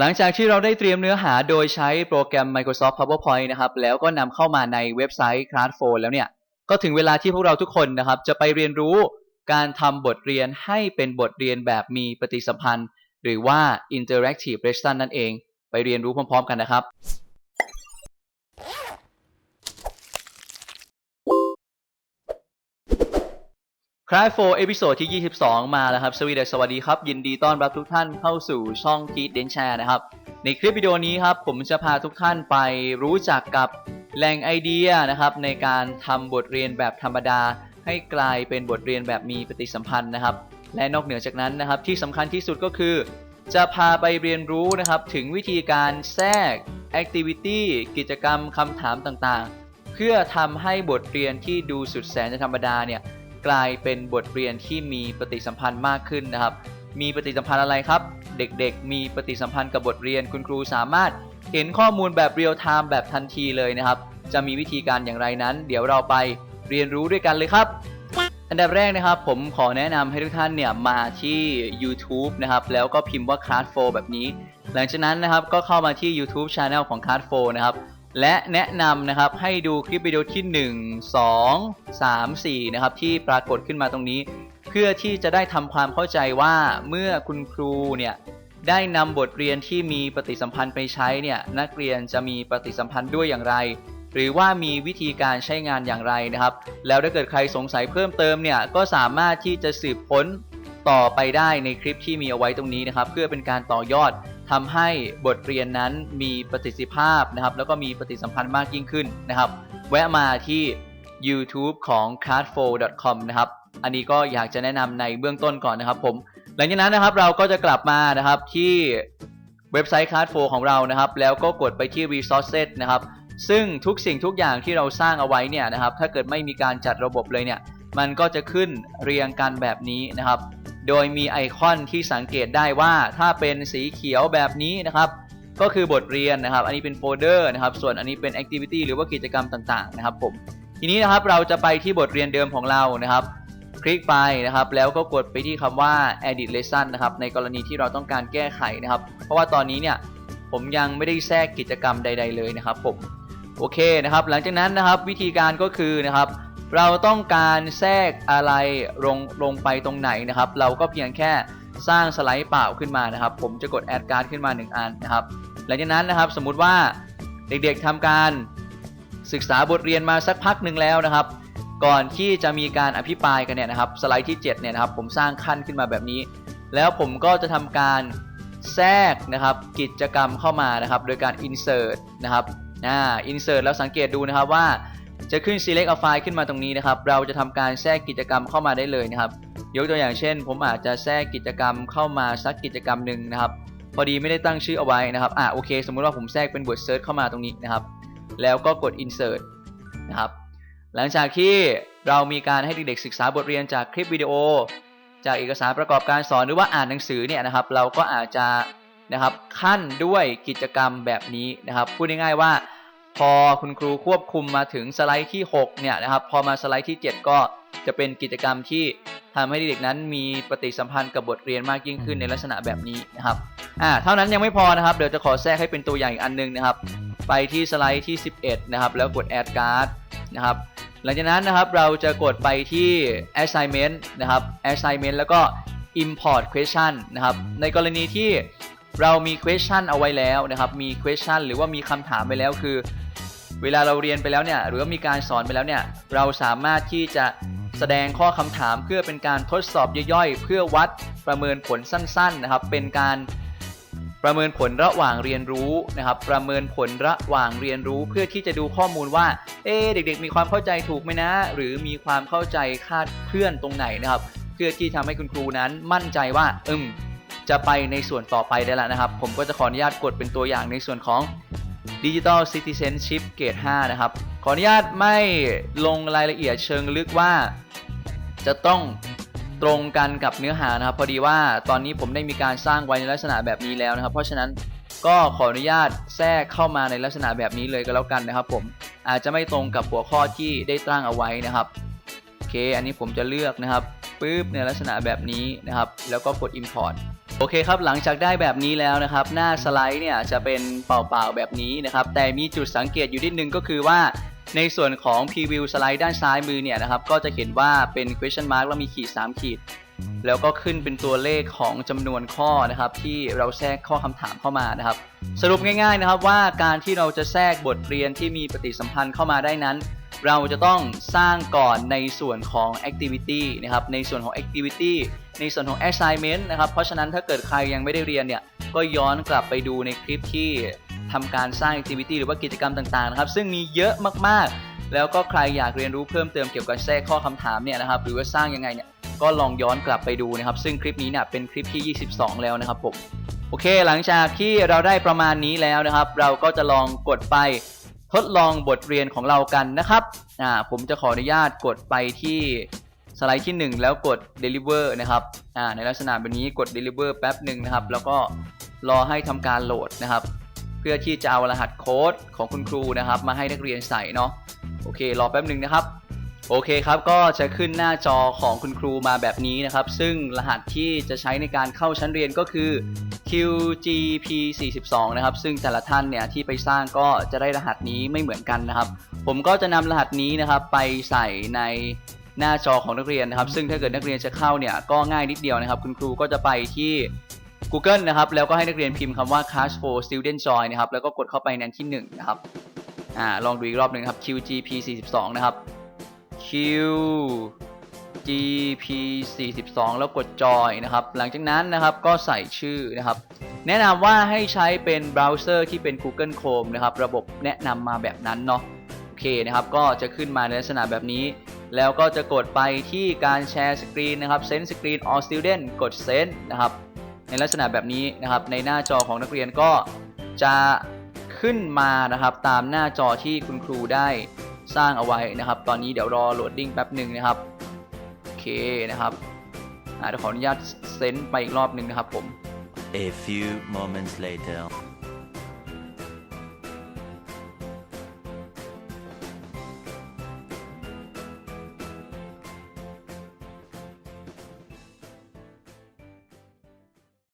หลังจากที่เราได้เตรียมเนื้อหาโดยใช้โปรแกรม Microsoft PowerPoint นะครับ แล้วก็นำเข้ามาในเว็บไซต์ Classroom แล้วเนี่ย ก็ถึงเวลาที่พวกเราทุกคนนะครับ จะไปเรียนรู้การทำบทเรียนให้เป็นบทเรียนแบบมีปฏิสัมพันธ์ หรือว่า Interactive Lesson นั่นเอง ไปเรียนรู้พร้อม ๆ กันนะครับ คลายโฟเอพิโซดที่ 22 มาแล้วครับ สวีเดสวัสดีครับ ยินดีต้อนรับทุกท่านเข้าสู่ช่องทีเดนแชร์นะครับ ในคลิปวิดีโอนี้ครับ ผมจะพาทุกท่านไปรู้จักกับแหล่งไอเดียนะครับ ในการทำบทเรียนแบบธรรมดา ให้กลายเป็นบทเรียนแบบมีปฏิสัมพันธ์นะครับ และนอกเหนือจากนั้นนะครับ ที่สำคัญที่สุดก็คือ จะพาไปเรียนรู้นะครับ ถึงวิธีการแทรก activity กิจกรรมคำถามต่างๆ เพื่อทำให้บทเรียนที่ดูสุดแสนจะธรรมดาเนี่ย กลายเป็นบทเรียนที่มีปฏิสัมพันธ์มากขึ้นนะครับ มีปฏิสัมพันธ์อะไรครับ เด็กๆ มีปฏิสัมพันธ์กับบทเรียนคุณครูสามารถเห็นข้อมูลแบบเรียลไทม์แบบทันทีเลยนะครับ จะมีวิธีการอย่างไรนั้น เดี๋ยวเราไปเรียนรู้ด้วยกันเลยครับ อันดับแรกนะครับผมขอแนะนำให้ทุกท่านเนี่ยมาที่ YouTube นะครับ แล้วก็พิมพ์ว่า Class 4แบบนี้ หลังจากนั้นนะครับก็เข้ามาที่ YouTube Channel ของ Class 4นะครับ และแนะนำนะครับให้ดูคลิปวิดีโอที่ 1 2 3 4 นะครับที่ปรากฏขึ้นมาตรงนี้ เพื่อที่จะได้ทำความเข้าใจว่าเมื่อคุณครูเนี่ยได้นำบทเรียนที่มีปฏิสัมพันธ์ไปใช้เนี่ยนักเรียนจะมีปฏิสัมพันธ์ด้วยอย่างไร หรือว่ามีวิธีการใช้งานอย่างไรนะครับ แล้วถ้าเกิดใครสงสัยเพิ่มเติมเนี่ยก็สามารถที่จะสืบค้นต่อไปได้ในคลิปที่มีเอาไว้ตรงนี้นะครับ เพื่อเป็นการต่อยอด ทำให้บทเรียนนั้นมีประสิทธิภาพนะครับ แล้วก็มีปฏิสัมพันธ์มากยิ่งขึ้นนะครับ แวะมาที่ YouTube ของ cardfo.com นะครับ อันนี้ก็อยากจะแนะนำในเบื้องต้นก่อนนะครับผม หลังจากนั้นนะครับเราก็จะกลับมานะครับที่เว็บไซต์ Cardfo ของเรานะครับ แล้วก็กดไปที่ Resources นะครับ ซึ่งทุกสิ่งทุกอย่างที่เราสร้างเอาไว้เนี่ยนะครับ ถ้าเกิดไม่มีการจัดระบบเลยเนี่ย มันก็จะขึ้นเรียงกันแบบนี้นะครับ โดยมีไอคอนที่สังเกตได้ว่าถ้าเป็นสีเขียวแบบนี้นะครับ ก็คือบทเรียนนะครับ อันนี้เป็นโฟลเดอร์นะครับ ส่วนอันนี้เป็น activity หรือว่ากิจกรรมต่างๆ นะครับผมทีนี้นะครับเราจะไปที่บทเรียนเดิมของเรานะครับ คลิกไปนะครับ แล้วก็กดไปที่คำว่า edit lesson นะครับ ในกรณีที่เราต้องการแก้ไขนะครับ เพราะว่าตอนนี้เนี่ยผมยังไม่ได้แทรกกิจกรรมใด ๆ เลยนะครับผมโอเคนะครับ หลังจากนั้นนะครับวิธีการก็คือนะครับ เราต้องการแทรกอะไรลงลงไปตรงไหนนะครับ เราก็เพียงแค่สร้างสไลด์เปล่าขึ้นมานะครับ ผมจะกด add card ขึ้นมา 1 อันนะครับ หลังจากนั้นนะครับสมมุติว่าเด็กๆทำการศึกษาบทเรียนมาสักพักหนึ่งแล้วนะครับ ก่อนที่จะมีการอภิปรายกันเนี่ยนะครับ สไลด์ที่7เนี่ยนะครับ ผมสร้างขั้นขึ้นมาแบบนี้ แล้วผมก็จะทำการแทรกนะครับกิจกรรมเข้ามานะครับ โดยการ insert นะครับอ่า insert แล้วสังเกตดูนะครับว่า จะขึ้น select a file ขึ้นมาตรงนี้นะครับ เราจะทำการแทรกกิจกรรมเข้ามาได้เลยนะครับ ยกตัวอย่างเช่น ผมอาจจะแทรกกิจกรรมเข้ามาสักกิจกรรมหนึ่งนะครับ พอดีไม่ได้ตั้งชื่อเอาไว้นะครับ อ่าโอเค สมมุติว่าผมแทรกเป็นบท search เข้ามาตรงนี้นะครับ แล้วก็กด insert นะครับ หลังจากที่เรามีการให้เด็กๆศึกษาบทเรียนจากคลิปวิดีโอ จากเอกสารประกอบการสอนหรือว่าอ่านหนังสือเนี่ยนะครับ เราก็อาจจะนะครับขั้นด้วยกิจกรรมแบบนี้นะครับ พูดง่ายๆว่า พอคุณครูควบคุมมาถึงสไลด์ที่ 6 เนี่ยนะครับ พอมาสไลด์ที่ 7 ก็จะเป็นกิจกรรมที่ทำให้เด็กๆนั้นมีปฏิสัมพันธ์กับบทเรียนมากยิ่งขึ้นในลักษณะแบบนี้นะครับอ่าเท่านั้นยังไม่พอนะครับ เดี๋ยวจะขอแทรกให้เป็นตัวอย่างอีกอันหนึงนะครับ ไปที่สไลด์ที่ 11 นะครับ แล้วกด add card นะครับหลังจากนั้นนะครับเราจะกดไปที่ assignment นะครับ assignment แล้วก็ import question นะครับ ในกรณีที่เรามี question เอาไว้แล้วนะครับ มี question หรือว่ามีคำถามไปแล้วคือ เวลาเราเรียนไปแล้วเนี่ยหรือว่ามีการสอนไปแล้วเนี่ยเราสามารถที่จะแสดงข้อคำถามเพื่อเป็นการทดสอบย่อยๆ เพื่อวัดประเมินผลสั้นๆนะครับ เป็นการประเมินผลระหว่างเรียนรู้นะครับ ประเมินผลระหว่างเรียนรู้เพื่อที่จะดูข้อมูลว่า เอ๊เด็กๆ มีความเข้าใจถูกไหมนะ หรือมีความเข้าใจคาดเคลื่อนตรงไหนนะครับ เพื่อที่ทำให้คุณครูนั้นมั่นใจว่าอืมจะไปในส่วนต่อไปได้แล้วนะครับ ผมก็จะขออนุญาตกดเป็นตัวอย่างในส่วนของ Digital Citizenship เกรด5นะครับ ขออนุญาตไม่ลงรายละเอียดเชิงลึกว่า จะต้องตรงกันกับเนื้อหานะครับ พอดีว่าตอนนี้ผมได้มีการสร้างไว้ในลักษณะแบบนี้แล้วนะครับ เพราะฉะนั้นก็ขออนุญาตแทรกเข้ามาในลักษณะแบบนี้เลยก็แล้วกันนะครับผมอาจจะไม่ตรงกับหัวข้อที่ได้ตั้งเอาไว้นะครับโอเค อันนี้ผมจะเลือกนะครับปึ๊บในลักษณะแบบนี้นะครับ แล้วก็กด import โอเคครับหลังจากได้แบบนี้แล้วนะครับ หน้าสไลด์เนี่ยจะเป็นเปล่าๆแบบนี้นะครับ แต่มีจุดสังเกตอยู่นิดนึงก็คือว่าในส่วนของ preview สไลด์ด้านซ้ายมือเนี่ยนะครับ ก็จะเห็นว่าเป็น question mark แล้วมีขีด 3 ขีด แล้วก็ขึ้นเป็นตัวเลขของจำนวนข้อนะครับ ที่เราแทรกข้อคำถามเข้ามานะครับ สรุปง่ายๆนะครับว่าการที่เราจะแทรกบทเรียนที่มีปฏิสัมพันธ์เข้ามาได้นั้น เราจะต้องสร้างก่อนในส่วนของ activity นะครับ ในส่วนของ activity ในส่วนของ assignment นะครับ เพราะฉะนั้นถ้าเกิดใครยังไม่ได้เรียนเนี่ย ก็ย้อนกลับไปดูในคลิปที่ทำการสร้าง activity หรือว่ากิจกรรมต่างๆนะครับ ซึ่งมีเยอะมากๆ แล้วก็ใครอยากเรียนรู้เพิ่มเติมเกี่ยวกับแทรกข้อคำถามเนี่ยนะครับ หรือว่าสร้างยังไงเนี่ย ก็ลองย้อนกลับไปดูนะครับ ซึ่งคลิปนี้เนี่ยเป็นคลิปที่ 22 แล้วนะครับผม โอเค หลังจากที่เราได้ประมาณนี้แล้วนะครับ เราก็จะลองกดไป ทดลองบทเรียนของเรากันนะครับอ่าผมจะขออนุญาตกดไปที่สไลด์ที่ 1 แล้วกด deliver นะครับอ่าในลักษณะแบบนี้กด deliver แป๊บหนึ่งนะครับ แล้วก็รอให้ทำการโหลดนะครับ เพื่อที่จะเอารหัสโค้ดของคุณครูนะครับ มาให้นักเรียนใส่เนาะโอเค รอแป๊บหนึ่งนะครับโอเคครับก็จะขึ้นหน้าจอของคุณครูมาแบบนี้นะครับ ซึ่งรหัสที่จะใช้ในการเข้าชั้นเรียนก็คือ QGP 42 นะครับ ซึ่งแต่ละท่านเนี่ยที่ไปสร้างก็จะได้รหัสนี้ไม่เหมือนกันนะครับ ผมก็จะนำรหัสนี้นะครับไปใส่ในหน้าจอของนักเรียนนะครับ ซึ่งถ้าเกิดนักเรียนจะเข้าเนี่ยก็ง่ายนิดเดียวนะครับ คุณครูก็จะไปที่ Google นะครับ แล้วก็ให้นักเรียนพิมพ์คำว่า class for student join นะครับ แล้วก็กดเข้าไปในอันที่ 1 นะครับ อ่า ลองดูอีกรอบหนึ่งครับ QGP 42 นะครับ Q GP 42 แล้วกดจอยนะครับ หลังจากนั้นนะครับก็ใส่ชื่อนะครับ แนะนำว่าให้ใช้เป็นเบราว์เซอร์ที่เป็น Google Chrome นะครับ ระบบแนะนำมาแบบนั้นเนาะโอเคนะครับ ก็จะขึ้นมาในลักษณะแบบนี้ แล้วก็จะกดไปที่การแชร์สกรีนนะครับ Send Screen All Student กด Send นะครับ ในลักษณะแบบนี้นะครับ ในหน้าจอของนักเรียนก็จะขึ้นมานะครับ ตามหน้าจอที่คุณครูได้สร้างเอาไว้นะครับ ตอนนี้เดี๋ยวรอโหลดดิ้งแป๊บหนึ่งนะครับ นะครับเดี๋ยวขออนุญาตเซนไปอีกรอบหนึ่งนะครับผม A few moments later.